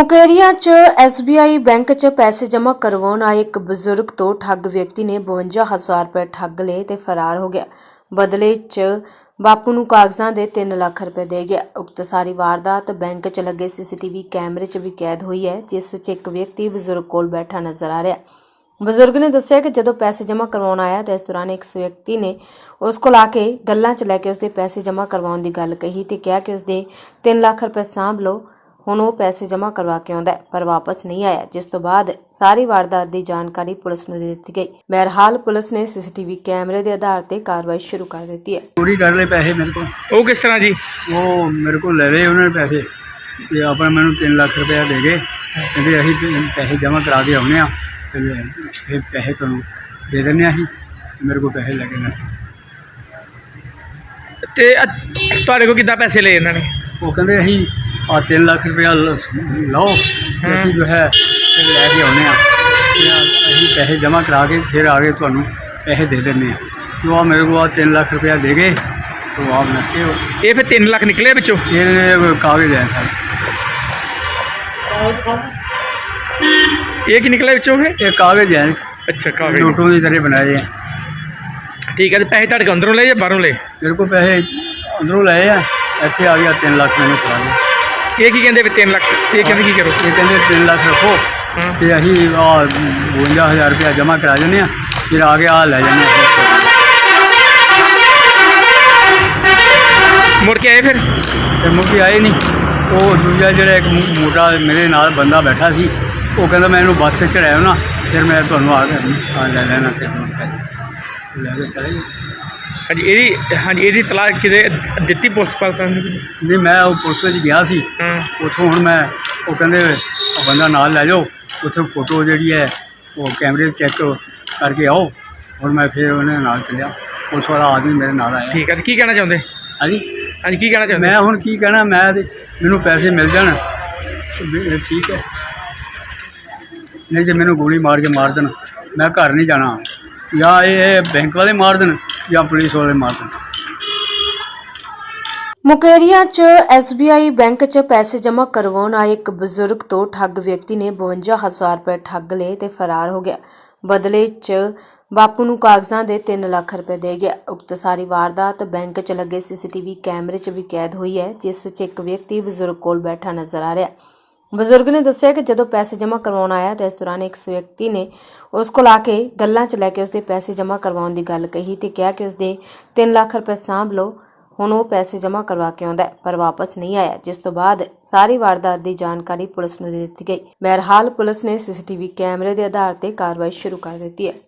ਮੁਕੇਰੀਆਂ 'ਚ SBI bank 'ਚ ਪੈਸੇ ਜਮ੍ਹਾਂ ਕਰਵਾਉਣ ਆਏ ਇੱਕ ਬਜ਼ੁਰਗ ਤੋਂ ਠੱਗ ਵਿਅਕਤੀ ਨੇ 52000 ਰੁਪਏ ਠੱਗ ਲਏ ਤੇ ਫਰਾਰ ਹੋ ਗਿਆ। ਬਦਲੇ 'ਚ ਬਾਪੂ ਨੂੰ ਕਾਗਜ਼ਾਂ ਦੇ 3 ਲੱਖ ਰੁਪਏ ਦੇ ਗਿਆ। ਉਕਤ ਸਾਰੀ ਵਾਰਦਾਤ ਬੈਂਕ 'ਚ ਲੱਗੇ ਸੀਸੀਟੀਵੀ ਕੈਮਰੇ 'ਚ ਵੀ ਕੈਦ ਹੋਈ ਹੈ, ਜਿਸ 'ਚ ਇੱਕ ਵਿਅਕਤੀ ਬਜ਼ੁਰਗ ਕੋਲ ਬੈਠਾ ਨਜ਼ਰ ਆ ਰਿਹਾ। ਬਜ਼ੁਰਗ ਨੇ ਦੱਸਿਆ ਕਿ ਜਦੋਂ ਪੈਸੇ ਜਮ੍ਹਾਂ ਕਰਵਾਉਣ ਆਇਆ ਤਾਂ ਇਸ ਦੌਰਾਨ ਇੱਕ ਵਿਅਕਤੀ ਨੇ ਉਸ ਕੋਲ ਆ ਕੇ ਗੱਲਾਂ 'ਚ ਲੈ ਕੇ ਉਸਦੇ ਪੈਸੇ ਜਮ੍ਹਾਂ ਕਰਵਾਉਣ ਦੀ ਗੱਲ ਕਹੀ ਤੇ ਕਿਹਾ ਕਿ ਉਸਦੇ 3 ਲੱਖ ਰੁਪਏ ਸਾਂਭ ਲਓ। ਹੁਣ ਉਹ ਪੈਸੇ ਜਮ੍ਹਾਂ ਕਰਵਾ ਕੇ ਆਉਂਦਾ ਪਰ ਵਾਪਸ ਨਹੀਂ ਆਇਆ ਜਿਸ ਤੋਂ ਬਾਅਦ ਸਾਰੀ ਵਾਰਦਾਤ ਦੀ ਜਾਣਕਾਰੀ ਪੁਲਿਸ ਨੂੰ ਦੇ ਦਿੱਤੀ ਗਈ। ਬਹਰਹਾਲ ਪੁਲਿਸ ਨੇ ਸੀਸੀਟੀਵੀ ਕੈਮਰੇ ਦੇ ਆਧਾਰ ਤੇ ਕਾਰਵਾਈ ਸ਼ੁਰੂ ਕਰ ਦਿੱਤੀ ਹੈ। ਚੋਰੀ ਕਰ ਲਏ ਪੈਸੇ ਮੇਰੇ ਕੋਲ। ਉਹ ਕਿਸ ਤਰ੍ਹਾਂ ਜੀ? ਉਹ ਮੇਰੇ ਕੋਲ ਲੈ ਲਏ ਉਹਨਾਂ ਨੇ ਪੈਸੇ। ਤੇ ਆਪਣਾ ਮੈਨੂੰ 3 ਲੱਖ ਰੁਪਇਆ ਦੇ ਗਏ। ਕਹਿੰਦੇ ਅਸੀਂ ਤੇ ਪੈਸੇ ਜਮ੍ਹਾਂ ਕਰਾ ਕੇ ਆਉਨੇ ਆ ਤੇ ਫਿਰ ਪੈਸੇ ਤੁਹਾਨੂੰ ਦੇ ਦਿੰਦੇ ਹਾਂ ਅਸੀਂ। ਮੇਰੇ ਕੋਲ ਪੈਸੇ ਲੱਗੇ ਨੇ ਤੇ ਅ- ਤੁਹਾਡੇ ਕੋਲ ਕਿੱਦਾਂ ਪੈਸੇ ਲਏ ਇਹਨਾਂ ਨੇ? ਉਹ ਕਹਿੰਦੇ ਅਸੀਂ ਆ 3 ਲੱਖ ਰੁਪਇਆ ਲ- ਲਓ ਤੇ ਅਸੀਂ ਜੋ ਹੈ ਤੇ ਲੈ ਕੇ ਆਉਨੇ ਆ ਤੇ ਆ- ਅਸੀਂ ਪੈਸੇ ਜਮ੍ਹਾਂ ਕਰਾ ਕੇ ਫਿਰ ਆ ਕੇ ਤੁਹਾਨੂੰ ਪੈਸੇ ਦੇ ਦਿੰਦੇ ਆ ਜੋ ਆ ਮੇਰੇ ਕੋਲ ਆ 3 ਲੱਖ ਰੁਪਇਆ ਦੇ ਗਏ ਤੋ ਆਪ ਨੱਕੇ ਹੋ ਇਹ ਫਿਰ 3 ਲੱਖ ਨਿਕਲੇ ਵਿੱਚੋਂ ਇਹ ਕਾਗਜ਼ ਹੈ ਸਰ ਇਹ ਕੀ ਨਿਕਲਿਆ ਵਿੱਚੋਂ ਫਿਰ ਇਹ ਕਾਗਜ਼ ਹੈ ਅੱਛਾ ਕਾਗਜ਼ ਨੋਟੋਂ ਦੀ ਤਰ੍ਹਾਂ ਬਣਾਏ ਹੈ ਠੀਕ ਹੈ ਤੇ ਪੈਸੇ ਤੁਹਾਡੇ ਕੋਲ ਅੰਦਰੋਂ ਲਏ ਜਾਂ ਬਾਹਰੋਂ ਲਏ ਮੇਰੇ ਕੋਲ ਪੈਸੇ ਅੰਦਰੋਂ ਲਏ ਆ ਇੱਥੇ ਆ ਗਿਆ 3 ਲੱਖ ਮੈਨੂੰ ਫੜਾ ਦੇ ਇਹ ਕੀ ਕਹਿੰਦੇ ਵੀ 3 ਲੱਖ? ਇਹ ਕਹਿੰਦੇ ਕੀ ਕਰੋ? ਇਹ ਕਹਿੰਦੇ 3 ਲੱਖ ਰੱਖੋ। ਹਾਂ। ਤੇ ਅਸੀਂ ਆ 52000 ਰੁਪਇਆ ਜਮ੍ਹਾਂ ਕਰਾ ਜੰਨੇ ਆ ਫਿਰ ਆ ਕੇ ਆ ਲੈ ਆ ਮੁੜ ਕੇ ਆਏ ਫਿਰ? ਤੇ ਮੁੱਕੀ ਆਏ ਨਹੀਂ। ਉਹ ਦੂਜਾ ਜਿਹੜਾ ਇੱਕ ਮੋ- ਮੋਟਾ ਮੇਰੇ ਨਾਲ ਬੰਦਾ ਬੈਠਾ ਸੀ। ਉਹ ਕਹਿੰਦਾ ਮੈਂ ਇਹਨੂੰ ਬੱਸ ਤੇ ਚੜਾਇਆ ਨਾ ਫਿਰ ਮੈਂ ਤੁਹਾਨੂੰ ਆ ਕੇ ਆ ਲੈ ਲੈਣਾ ਤੇ ਲੈ ਕੇ ਚਲੇ ਗਏ ਹਾਂਜੀ ਇਹਦੀ ਹਾਂਜੀ ਇਹਦੀ ਤਲਾਕ ਕਿਤੇ ਦਿੱਤੀ ਪੁਲਿਸ ਪਾਸ ਨੂੰ? ਨਹੀਂ ਮੈਂ ਉਹ ਪੁਲਿਸ ਵਿੱਚ ਗਿਆ ਸੀ। ਹਾਂ। ਉੱਥੋਂ ਹੁਣ ਮੈਂ ਉਹ ਕਹਿੰਦੇ ਉਹ ਬੰਦਾ ਨਾਲ ਲੈ ਜਾਓ। ਉੱਥੇ ਫੋਟੋ ਜਿਹੜੀ ਹੈ ਉਹ ਕੈਮਰੇ ਚੈੱਕ ਕਰਕੇ ਆਓ। ਹੁਣ ਮੈਂ ਫਿਰ ਉਹਨੇ ਨਾਲ ਚੱਲਿਆ। ਪੁਲਿਸ ਵਾਲਾ ਆਦਮੀ ਮੇਰੇ ਨਾਲ ਆਇਆ। ਠੀਕ ਹੈ ਤੇ ਕੀ ਕਹਿਣਾ ਚਾਹੁੰਦੇ? ਹਾਂਜੀ? ਹਾਂਜੀ ਕੀ ਕਹਿਣਾ ਚਾਹੁੰਦੇ? ਮੈਂ ਹੁਣ ਕੀ ਕਹਿਣਾ ਮੈਂ ਤੇ ਮੈਨੂੰ ਪੈਸੇ ਮਿਲ ਜਾਣ। ਤੇ ਵੀ- ਠੀਕ ਹੈ। ਨਹੀਂ ਜੇ ਮੈਨੂੰ ਗੋਲੀ ਮਾਰ ਕੇ ਮਾਰ ਦੇਣ। ਮੈਂ ਘਰ ਨਹੀਂ ਜਾਣਾ। ਜਾਂ ਇਹ ਇਹ ਬੈਂਕ ਵਾਲੇ ਮਾਰ ਦੇਣ ਜਾਂ ਪੁਲਿਸ ਵਾਲੇ ਮਾਰ ਦੇਣ। 'ਚ SBI ਬੈਂਕ 'ਚ ਪੈਸੇ ਜਮ੍ਹਾਂ ਕਰਵਾਉਣ ਆਏ ਇੱਕ ਬਜ਼ੁਰਗ ਤੋਂ ਠੱਗ ਵਿਅਕਤੀ ਨੇ 52000 ਰੁਪਏ ਠੱਗ ਲਏ ਤੇ ਫਰਾਰ ਹੋ ਗਿਆ। ਬਦਲੇ 'ਚ ਬਾਪੂ ਨੂੰ ਕਾਗਜ਼ਾਂ ਦੇ 3 ਲੱਖ ਰੁਪਏ ਦੇ ਗਿਆ। ਉਕਤ ਸਾਰੀ ਵਾਰਦਾਤ ਬੈਂਕ 'ਚ ਲੱਗੇ ਸੀਸੀਟੀਵੀ ਕੈਮਰੇ 'ਚ ਵੀ ਕੈਦ ਹੋਈ ਹੈ, ਜਿਸ 'ਚ ਇੱਕ ਵਿਅਕਤੀ ਬਜ਼ੁਰਗ ਕੋਲ ਬੈਠਾ ਨਜ਼ਰ ਆ ਰਿਹਾ। ਬਜ਼ੁਰਗ ਨੇ ਦੱਸਿਆ ਕਿ ਜਦੋਂ ਪੈਸੇ ਜਮ੍ਹਾਂ ਕਰਵਾਉਣ ਆਇਆ ਤਾਂ ਇਸ ਦੌਰਾਨ ਇੱਕ ਵਿਅਕਤੀ ਨੇ ਉਸ ਕੋਲ ਆ ਕੇ ਗੱਲਾਂ 'ਚ ਲੈ ਕੇ ਉਸਦੇ ਪੈਸੇ ਜਮ੍ਹਾਂ ਕਰਵਾਉਣ ਦੀ ਗੱਲ ਕਹੀ ਤੇ ਕਿਹਾ ਕਿ ਉਸਦੇ 3 ਲੱਖ ਰੁਪਏ ਸਾਂਭ ਲਓ ਹੁਣ ਉਹ ਪੈਸੇ ਜਮ੍ਹਾਂ ਕਰਵਾ ਕੇ ਆਉਂਦਾ ਹੈ, ਪਰ ਵਾਪਸ ਨਹੀਂ ਆਇਆ ਜਿਸ ਤੋਂ ਬਾਅਦ ਸਾਰੀ ਵਾਰਦਾਤ ਦੀ ਜਾਣਕਾਰੀ ਪੁਲਿਸ ਨੂੰ ਦੇ ਦਿੱਤੀ ਗਈ। ਬਹਰਹਾਲ ਪੁਲਿਸ ਨੇ ਸੀਸੀਟੀਵੀ ਕੈਮਰੇ ਦੇ ਆਧਾਰ ਤੇ ਕਾਰਵਾਈ ਸ਼ੁਰੂ ਕਰ ਦਿੱਤੀ ਹੈ।